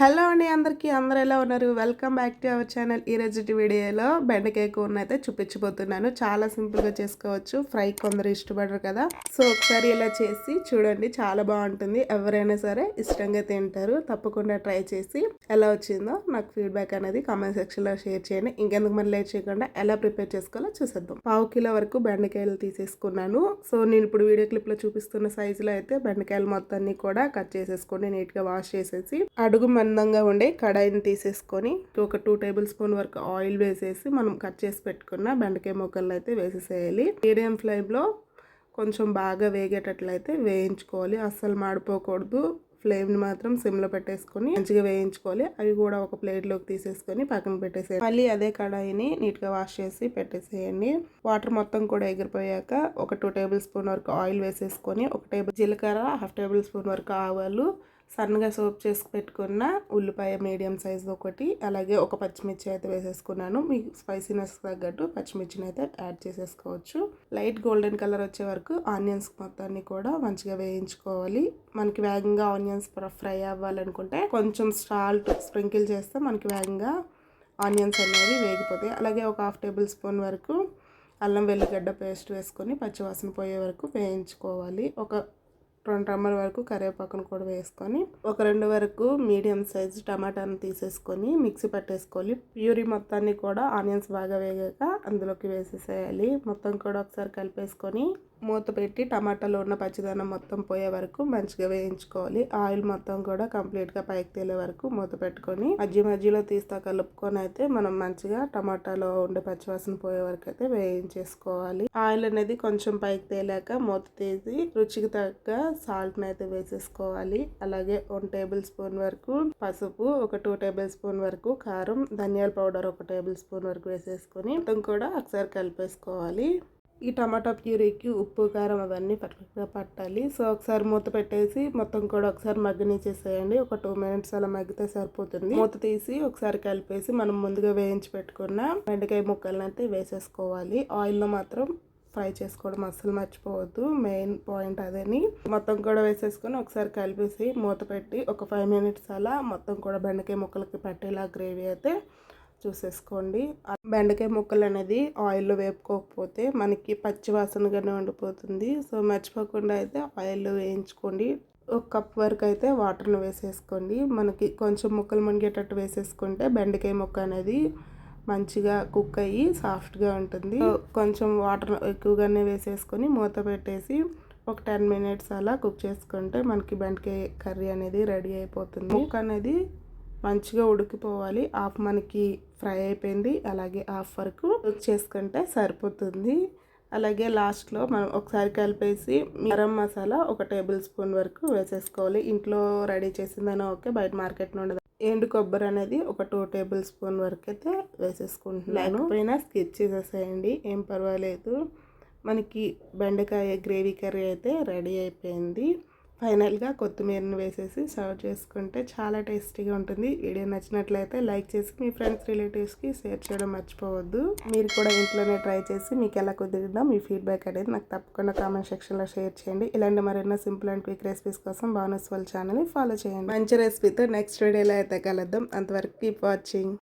Hello అండి అందరికీ అందరూ ఎలా ఉన్నారు? Welcome back to our channel ఈ రోజు వీడియోలో బెండకాయ కూరను అయితే చూపించబోతున్నాను. చాలా సింపుల్గా చేసుకోవచ్చు. ఫ్రై కొందరు ఇష్టపడరు కదా. సో ఒకసారి ఇలా చేసి చూడండి చాలా బాగుంటుంది. ఎవరైనా సరే ఇష్టంగా తింటారు. తప్పకుండా ట్రై చేసి ఎలా వచ్చిందో నాకు ఫీడ్బ్యాక్ అనేది కామెంట్ సెక్షన్లో షేర్ చేయండి. ఇంకెందుకు మరి లేట్ చేయకుండా ఎలా ప్రిపేర్ చేసుకోవాలో చూసేద్దాం. పావు కిలో వరకు బెండకాయలు తీసేసుకున్నాను. సో నేను ఇప్పుడు వీడియో క్లిప్లో చూపిస్తున్న సైజులో అయితే బెండకాయలు మొత్తాన్ని కూడా కట్ చేసేసుకోండి నీట్గా వాష్ చేసేసి అడుగు మందంగా ఉండే కడాయిని తీసేసుకొని ఒక టూ టేబుల్ స్పూన్ వరకు ఆయిల్ వేసేసి మనం కట్ చేసి పెట్టుకున్న బెండకాయ ముక్కలను అయితే వేసేసేయాలి. మీడియం ఫ్లేమ్లో కొంచెం బాగా వేగేటట్లయితే వేయించుకోవాలి. అస్సలు మాడిపోకూడదు. ఫ్లేమ్ని మాత్రం సిమ్లో పెట్టేసుకొని మంచిగా వేయించుకోవాలి. అవి కూడా ఒక ప్లేట్లోకి తీసేసుకొని పక్కన పెట్టేసేయండి మళ్ళీ అదే కడాయిని నీట్గా వాష్ చేసి పెట్టేసేయండి. వాటర్ మొత్తం కూడా ఎగిరిపోయాక ఒక టూ టేబుల్ స్పూన్ వరకు ఆయిల్ వేసేసుకొని ఒక టేబుల్ జీలకర్ర హాఫ్ టేబుల్ స్పూన్ వరకు ఆవాలు సన్నగా సోప్ చేసి పెట్టుకున్న ఉల్లిపాయ మీడియం సైజ్ ఒకటి అలాగే ఒక పచ్చిమిర్చి అయితే వేసేసుకున్నాను. మీ స్పైసీనెస్ తగ్గట్టు పచ్చిమిర్చిని అయితే యాడ్ చేసేసుకోవచ్చు. లైట్ గోల్డెన్ కలర్ వచ్చే వరకు ఆనియన్స్ మొత్తాన్ని కూడా మంచిగా వేయించుకోవాలి. మనకి వేగంగా ఆనియన్స్ ఫ్రై అవ్వాలనుకుంటే కొంచెం సాల్ట్ స్ప్రింకిల్ చేస్తే మనకి వేగంగా ఆనియన్స్ అనేవి వేగిపోతాయి. అలాగే ఒక హాఫ్ టేబుల్ స్పూన్ వరకు అల్లం వెల్లిగడ్డ పేస్ట్ వేసుకొని పచ్చివాసన పోయే వరకు వేయించుకోవాలి. ఒక రెండు టమాటా వరకు కరివేపాకును కూడా వేసుకొని ఒక రెండు వరకు మీడియం సైజ్ టమాటాను తీసేసుకొని మిక్సీ పట్టేసుకోవాలి. ప్యూరీ మొత్తాన్ని కూడా ఆనియన్స్ బాగా వేగాక అందులోకి వేసేసేయాలి. మొత్తం కూడా ఒకసారి కలిపేసుకొని మూత పెట్టి టమాటాలో ఉన్న పచ్చిదనం మొత్తం పోయే వరకు మంచిగా వేయించుకోవాలి. ఆయిల్ మొత్తం కూడా కంప్లీట్గా పైకి తేలే వరకు మూత పెట్టుకొని మధ్య మధ్యలో తీస్తా కలుపుకొని అయితే మనం మంచిగా టమాటాలో ఉండే పచ్చివాసన పోయే వరకు అయితే వేయించేసుకోవాలి. ఆయిల్ అనేది కొంచెం పైకి తేలాక మూత తీసి రుచికి తగ్గ సాల్ట్ని అయితే వేసేసుకోవాలి. అలాగే వన్ టేబుల్ స్పూన్ వరకు పసుపు ఒక టూ టేబుల్ స్పూన్ వరకు కారం ధనియాల పౌడర్ ఒక టేబుల్ స్పూన్ వరకు వేసేసుకొని మొత్తం కూడా ఒకసారి కలిపేసుకోవాలి. ఈ టమాటా ప్యూరీకి ఉప్పు కారం అవన్నీ పర్ఫెక్ట్గా పట్టాలి. సో ఒకసారి మూత పెట్టేసి మొత్తం కూడా ఒకసారి మగ్గనిచ్చేసేయండి. ఒక టూ మినిట్స్ అలా మగ్గితే సరిపోతుంది. మూత తీసి ఒకసారి కలిపేసి మనం ముందుగా వేయించి పెట్టుకున్న బెండకాయ ముక్కలను అయితే వేసేసుకోవాలి. ఆయిల్లో మాత్రం ఫ్రై చేసుకోవడం అస్సలు మర్చిపోవద్దు. మెయిన్ పాయింట్ అదని. మొత్తం కూడా వేసేసుకొని ఒకసారి కలిపేసి మూత పెట్టి ఒక ఫైవ్ మినిట్స్ అలా మొత్తం కూడా బెండకాయ ముక్కలకి పట్టేలా గ్రేవీ అయితే చూసేసుకోండి. బెండకాయ ముక్కలు అనేది ఆయిల్లో వేపుకోకపోతే మనకి పచ్చి వాసనగానే ఉండిపోతుంది. సో మర్చిపోకుండా అయితే ఆయిల్లో వేయించుకోండి. ఒక కప్ వరకు అయితే వాటర్ను వేసేసుకోండి. మనకి కొంచెం ముక్కలు మునిగేటట్టు వేసేసుకుంటే బెండకాయ ముక్క అనేది మంచిగా కుక్ అయ్యి సాఫ్ట్గా ఉంటుంది. కొంచెం వాటర్ ఎక్కువగానే వేసేసుకొని మూత పెట్టేసి ఒక టెన్ మినిట్స్ అలా కుక్ చేసుకుంటే మనకి బెండకాయ కర్రీ అనేది రెడీ అయిపోతుంది. ముక్క అనేది మంచిగా ఉడికిపోవాలి. హాఫ్ మనకి ఫ్రై అయిపోయింది. అలాగే హాఫ్ వరకు కుక్ చేసుకుంటే సరిపోతుంది. అలాగే లాస్ట్లో మనం ఒకసారి కలిపేసి గరం మసాలా ఒక టేబుల్ స్పూన్ వరకు వేసేసుకోవాలి. ఇంట్లో రెడీ చేసిందైనా ఓకే బయట మార్కెట్లో ఉండదు. ఎండు కొబ్బరి అనేది ఒక టూ టేబుల్ స్పూన్ వరకు అయితే వేసేసుకుంటున్నాను. పైన స్కిచ్ చేసేసేయండి ఏం పర్వాలేదు. మనకి బెండకాయ గ్రేవీ కర్రీ అయితే రెడీ అయిపోయింది. ఫైనల్గా కొత్తిమీరని వేసేసి సర్వ్ చేసుకుంటే చాలా టేస్టీగా ఉంటుంది. వీడియో నచ్చినట్లయితే లైక్ చేసి మీ ఫ్రెండ్స్ రిలేటివ్స్కి షేర్ చేయడం మర్చిపోవద్దు. మీరు కూడా ఇంట్లోనే ట్రై చేసి మీకు ఎలా కుదిరిందో మీ ఫీడ్బ్యాక్ అనేది నాకు తప్పకుండా కామెంట్ సెక్షన్లో షేర్ చేయండి. ఇలాంటి మరెన్నో సింపుల్ అండ్ క్విక్ రెసిపీస్ కోసం బానస్ వాళ్ళ ఛానల్ని ఫాలో చేయండి. మంచి రెసిపీతో నెక్స్ట్ వీడియోలో అయితే కలుద్దాం. అంతవరకు కీప్ వాచింగ్.